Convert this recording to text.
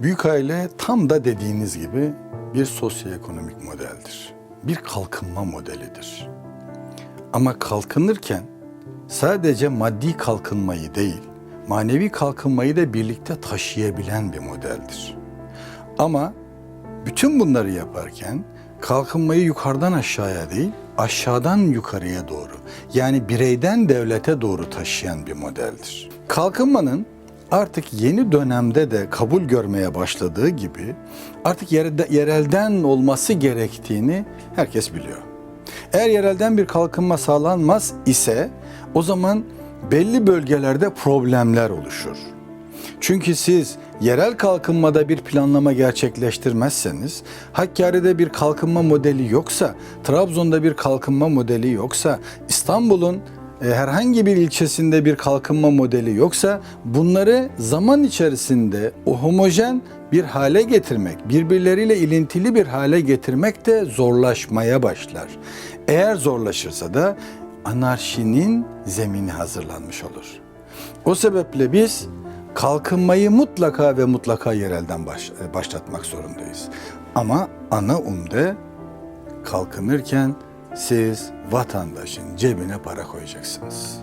Büyük aile tam da dediğiniz gibi bir sosyoekonomik modeldir. Bir kalkınma modelidir. Ama kalkınırken sadece maddi kalkınmayı değil, manevi kalkınmayı da birlikte taşıyabilen bir modeldir. Ama bütün bunları yaparken kalkınmayı yukarıdan aşağıya değil, aşağıdan yukarıya doğru yani bireyden devlete doğru taşıyan bir modeldir. Kalkınmanın artık yeni dönemde de kabul görmeye başladığı gibi artık yerelde, yerelden olması gerektiğini herkes biliyor. Eğer yerelden bir kalkınma sağlanmaz ise o zaman belli bölgelerde problemler oluşur. Çünkü siz yerel kalkınmada bir planlama gerçekleştirmezseniz, Hakkari'de bir kalkınma modeli yoksa, Trabzon'da bir kalkınma modeli yoksa, İstanbul'un herhangi bir ilçesinde bir kalkınma modeli yoksa bunları zaman içerisinde o homojen bir hale getirmek, birbirleriyle ilintili bir hale getirmek de zorlaşmaya başlar. Eğer zorlaşırsa da anarşinin zemini hazırlanmış olur. O sebeple biz kalkınmayı mutlaka ve mutlaka yerelden baş- başlatmak zorundayız. Ama ana umde kalkınırken siz vatandaşın cebine para koyacaksınız.